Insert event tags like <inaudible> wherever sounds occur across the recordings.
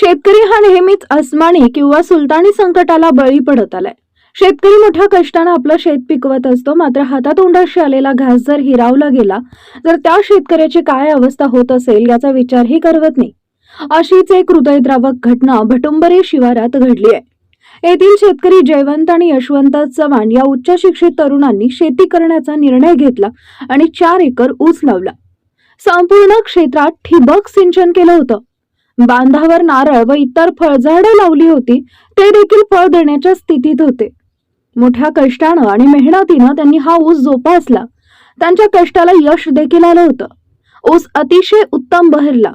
शेतकरी हा नेहमीच अस्मानी किंवा सुलतानी संकटाला बळी पडत आलाय. शेतकरी मोठ्या कष्टानं आपलं शेत पिकवत असतो मात्र हातातोंडाशी आलेला घास जर हिरावला गेला तर त्या शेतकऱ्याची काय अवस्था होत असेल याचा विचारही करवत नाही. अशीच एक हृदयद्रावक घटना भटुंबरी शिवारात घडली आहे. येथील शेतकरी जयवंत आणि यशवंत चव्हाण या उच्च शिक्षित तरुणांनी शेती करण्याचा निर्णय घेतला आणि चार एकर ऊस लावला. संपूर्ण क्षेत्रात ठिबक सिंचन केलं होतं. बांधावर नारळ व इतर फळझाडं लावली होती ते देखील फळ देण्याच्या स्थितीत होते. मोठ्या कष्टानं आणि मेहनतीनं त्यांनी हा ऊस जोपासला. त्यांच्या कष्टाला यश देखील आलं होतं. ऊस अतिशय उत्तम बहरला.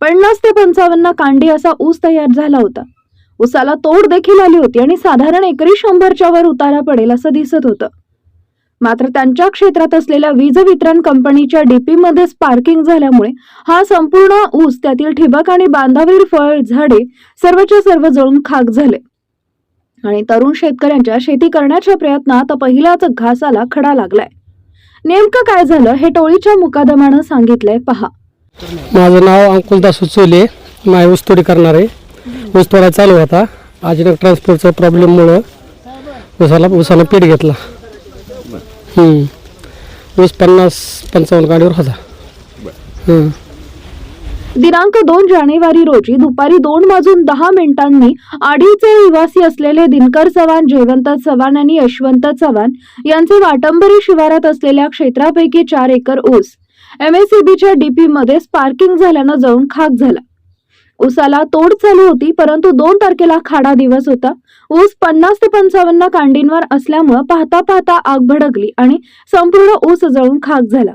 पन्नास ते पंचावन्न कांडी असा ऊस तयार झाला होता. ऊसाला तोड देखील आली होती आणि साधारण एकरी शंभरच्या वर उतारा पडेल असं दिसत होतं. मात्र त्यांच्या क्षेत्रात असलेल्या वीज वितरण कंपनीच्या डीपी मध्ये स्पार्किंग झाल्यामुळे हा संपूर्ण ऊस त्यातील ठिबक आणि बांधावीर फळ झाडे सर्वच्या सर्व जळून खाक झाले. आणि तरुण शेतकऱ्यांच्या शेती करण्याच्या प्रयत्नात पहिल्याच घासाला खडा लागलाय. नेमकं काय झालं हे टोळीच्या मुकादमानं सांगितलंय पहा. माझं नाव अंकुलदास चोले. माझी ऊसतोडी करणार. आहे ऊसतोडा चालू होता. अचानक ट्रान्सपोर्टच्या प्रॉब्लेममुळं उसाला उसाला पीठ घेतला. ऊस पन्नास पंचावन्न गाडीवर होता हम्म. दिनांक दोन जानेवारी रोजी दुपारी दोन वाजून दहा मिनिटांनी आडीचे रहिवासी असलेले दिनकर चव्हाण जयवंत चव्हाण आणि यशवंत चव्हाण यांचे वाटंबरी शिवारात असलेल्या क्षेत्रापैकी चार एकर ऊस. एमएससीबीच्या डीपी मध्ये स्पार्किंग झाल्यानं जळून खाक झाला. ऊसाला तोड चालू होती परंतु दोन तारखेला खाडा दिवस होता. ऊस पन्नास ते पंचावन्न कांडींवर असल्यामुळं पाहता पाहता आग भडकली आणि संपूर्ण ऊस जळून खाक झाला.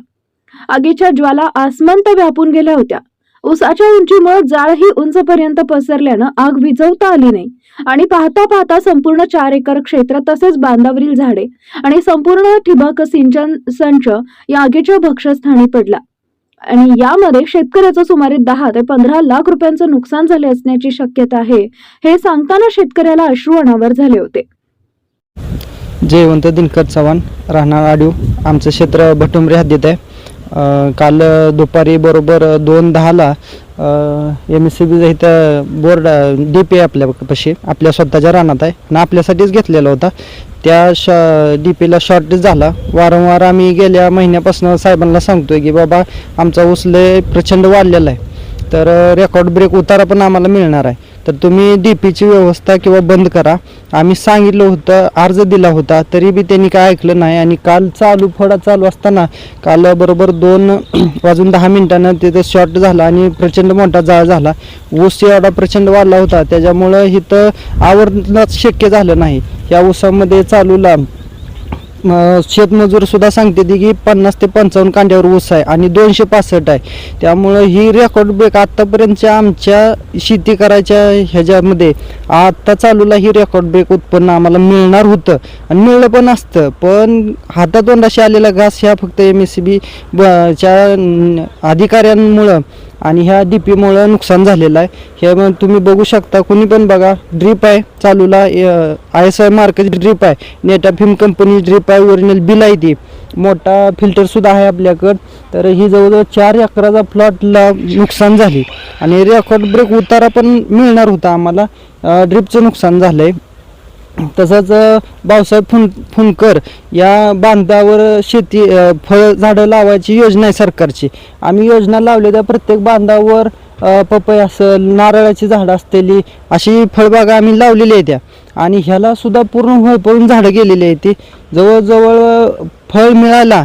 आगीच्या ज्वाला आसमंत व्यापून गेल्या होत्या. ऊसाच्या उंचीमुळे जाळही उंचपर्यंत पसरल्यानं आग विझवता आली नाही. आणि पाहता पाहता संपूर्ण चार एकर क्षेत्र तसेच बांधावरील झाडे आणि संपूर्ण ठिबक सिंचन संच या आगीच्या भक्षस्थानी पडला. आणि यामध्ये शेतकऱ्याचं सुमारे दहा ते पंधरा लाख रुपयांचं नुकसान झाले असण्याची शक्यता आहे हे सांगताना शेतकऱ्याला अश्रू अनावर झाले होते. जयवंत दिनकर चव्हाण राहणार आडीव आमचं क्षेत्र भटुंबरी हद्दीत आहे. काल दुपारी बरोबर दोन दहाला एम एस सी बीचा इथं बोर्ड डी पी आहे आपल्यापाशी आपल्या स्वतःच्या रानात आहे. आणि आपल्यासाठीच घेतलेला होता. त्या श डी पीला शॉर्टेज झाला. वारंवार आम्ही गेल्या महिन्यापासून साहेबांना सांगतोय की बाबा आमचा उसले प्रचंड वाढलेला आहे. तर रेकॉर्ड ब्रेक उतारा पण आम्हाला मिळणार आहे. तर तुम्ही डी पीची व्यवस्था किंवा बंद करा. आम्ही सांगितलं होतं अर्ज दिला होता तरी बी त्यांनी काय ऐकलं नाही. आणि काल चालू फोडा चालू असताना काल बरोबर दोन <clears throat> वाजून दहा मिनिटानं तिथं शॉर्ट झाला आणि प्रचंड मोठा जाळ झाला. ऊस एवढा प्रचंड वाढला होता. त्याच्यामुळं इथं आवरणंच शक्य झालं नाही. या ऊसामध्ये चालूला लांब शेतमजूर सुद्धा सांगते ती की पन्नास ते पंचावन्न कांड्यावर ऊस आहे आणि दोनशे पासष्ट आहे. त्यामुळं ही रेकॉर्ड ब्रेक आत्तापर्यंतच्या आमच्या शेती करायच्या ह्याच्यामध्ये आत्ता चालूला ही रेकॉर्ड ब्रेक उत्पन्न आम्हाला मिळणार होतं आणि मिळलं पण असतं. पण हातातोंडाशी आलेला घास ह्या फक्त एम एस सी बीच्या अधिकाऱ्यांमुळं आणि ह्या डी पीमुळं नुकसान झालेलं आहे. हे मग तुम्ही बघू शकता कुणी पण बघा ड्रीप आहे चालूला I S I market drip आहे. नेटा फिम कंपनी ड्रीप आहे ओरिजिनल बिल आहे ती. मोठा फिल्टरसुद्धा आहे आपल्याकडं. तर ही जवळजवळ चार एकराचा प्लॉटला नुकसान झाली. आणि रेकॉर्ड ब्रेक उतारा पण मिळणार होता आम्हाला. ड्रीपचं नुकसान झालं आहे तसंच अ, भाऊसाहेब फुन फुनकर या बांधावर शेती फळ झाडं लावायची योजना आहे सरकारची. आम्ही योजना लावली त्या प्रत्येक बांधावर पपई असेल नारळाची झाडं असलेली अशी फळबागा आम्ही लावलेली आहे त्या. आणि ह्याला सुद्धा पूर्ण होईपर्यंत झाडं गेलेली आहे ती. जवळजवळ फळ मिळायला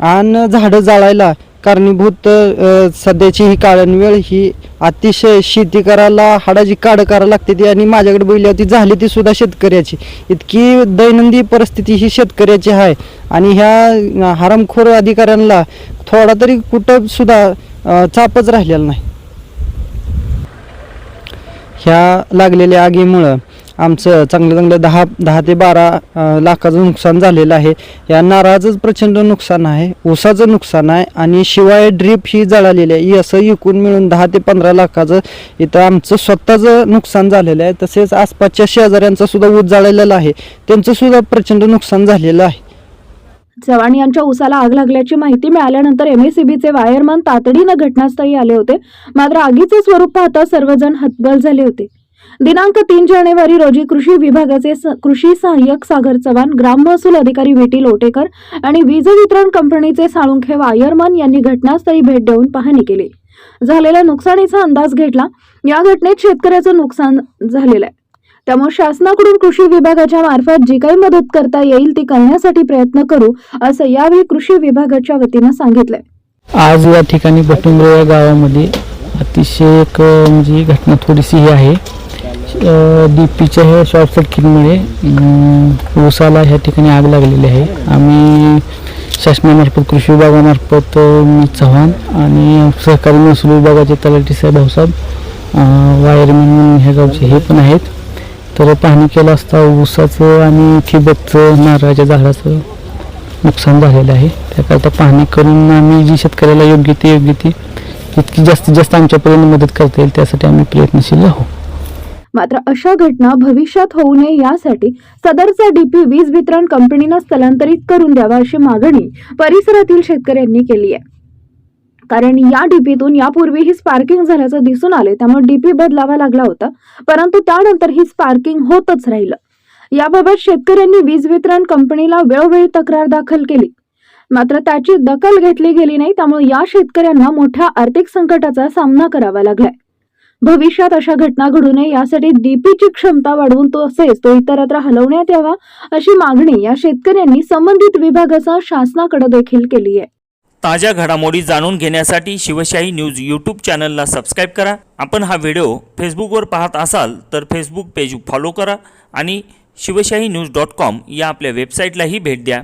आणि झाडं जाळायला कारणीभूत अ, सध्याची ही काळणवेळ ही अतिशय शेती करायला हाडाची काढ करायला लागते ती आणि माझ्याकडे बघितली ती झाली ती सुद्धा शेतकऱ्याची. इतकी दैनंदिन परिस्थिती ही शेतकऱ्याची आहे. आणि ह्या हरामखोर अधिकाऱ्यांना थोडा तरी कुठं सुद्धा अ, चापच राहिलेला नाही. ह्या लागलेल्या आगीमुळं आमचं चांगलं चांगलं दहा दहा ते बारा लाखाचं नुकसान झालेलं आहे. या नारळाचंच प्रचंड नुकसान आहे ऊसाचं नुकसान आहे आणि शिवाय ड्रीप ही जळालेली आहे. असं एकूण मिळून दहा ते पंधरा लाखाचं इथं आमचं स्वतःचं नुकसान झालेलं आहे. तसेच आसपासच्या शेजाऱ्यांचं सुद्धा ऊस जळालेला आहे. त्यांचं सुद्धा प्रचंड नुकसान झालेलं आहे. चव्हाण यांच्या उसाला आग लागल्याची माहिती मिळाल्यानंतर एमएसीबीचे वायरमन तातडीनं घटनास्थळी आले होते. मात्र आगीचे स्वरूप पाहता सर्वजण हतबल झाले होते. दिनांक तीन जानेवारी रोजी कृषी विभागाचे कृषी सहाय्यक सागर चव्हाण ग्राम महसूल अधिकारी विटी लोटेकर आणि वीज वितरण कंपनीचे साळुंखे वायरमन यांनी घटनास्थळी भेट देऊन पाहणी केली. झालेल्या नुकसानीचा अंदाज घेतला. या घटनेत शेतकऱ्याचं नुकसान झालेलं आहे. त्यामुळे शासनाकडून कृषी विभागाच्या मार्फत जी काही मदत करता येईल ती करण्यासाठी प्रयत्न करू असं यावेळी कृषी विभागाच्या वतीनं सांगितलंय. आज या ठिकाणी बटुंबरे या गावामध्ये अतिशय एक म्हणजे घटना थोडीशी ही आहे. डी पीच्या हे शॉर्ट सर्किटमुळे ऊसाला ह्या ठिकाणी आग लागलेली आहे. आम्ही शासनामार्फत कृषी विभागामार्फत मी चव्हाण आणि सहकारी महसूल विभागाचे तलाठी साहेब भाऊसाहेब वायरमॅन म्हणून ह्या गावचे हे पण आहेत. तर पाहणी केलं असता ऊसाचं आणि ठिबकचं नारळाच्या झाडाचं नुकसान झालेलं आहे. त्याकरता पाहणी करून आम्ही जी शेतकऱ्याला योग्य ते योग्य ती जितकी जास्तीत जास्त आमच्यापर्यंत मदत करता येईल त्यासाठी आम्ही प्रयत्नशील आहोत. मात्र अशा घटना भविष्यात होऊ नये यासाठी सदरचा डीपी वीज वितरण कंपनीनं स्थलांतरित करून द्यावा अशी मागणी परिसरातील शेतकऱ्यांनी केली आहे. कारण या डीपीतून यापूर्वीही स्पार्किंग झाल्याचं दिसून आले त्यामुळे डीपी बदलावा लागला होता. परंतु त्यानंतर ही स्पार्किंग होतच राहिलं. याबाबत शेतकऱ्यांनी वीज वितरण कंपनीला वेळोवेळी तक्रार दाखल केली. मात्र त्याची दखल घेतली गेली नाही त्यामुळे या शेतकऱ्यांना मोठ्या आर्थिक संकटाचा सामना करावा लागलाय. भविष्यात अशा घटना घडू नये यासाठी डीपीची क्षमता वाढवून तो तसेच तो इतरत्र हलवण्यात यावा अशी मागणी या शेतकऱ्यांनी संबंधित विभागाचा शासनाकडे देखील केली आहे. ताज्या घडामोडी जाणून घेण्यासाठी शिवशाही न्यूज यूट्यूब चॅनलला सबस्क्राईब करा. आपण हा व्हिडिओ फेसबुकवर पाहत असाल तर फेसबुक पेज फॉलो करा आणि शिवशाही न्यूज डॉट कॉम या आपल्या वेबसाईटलाही भेट द्या.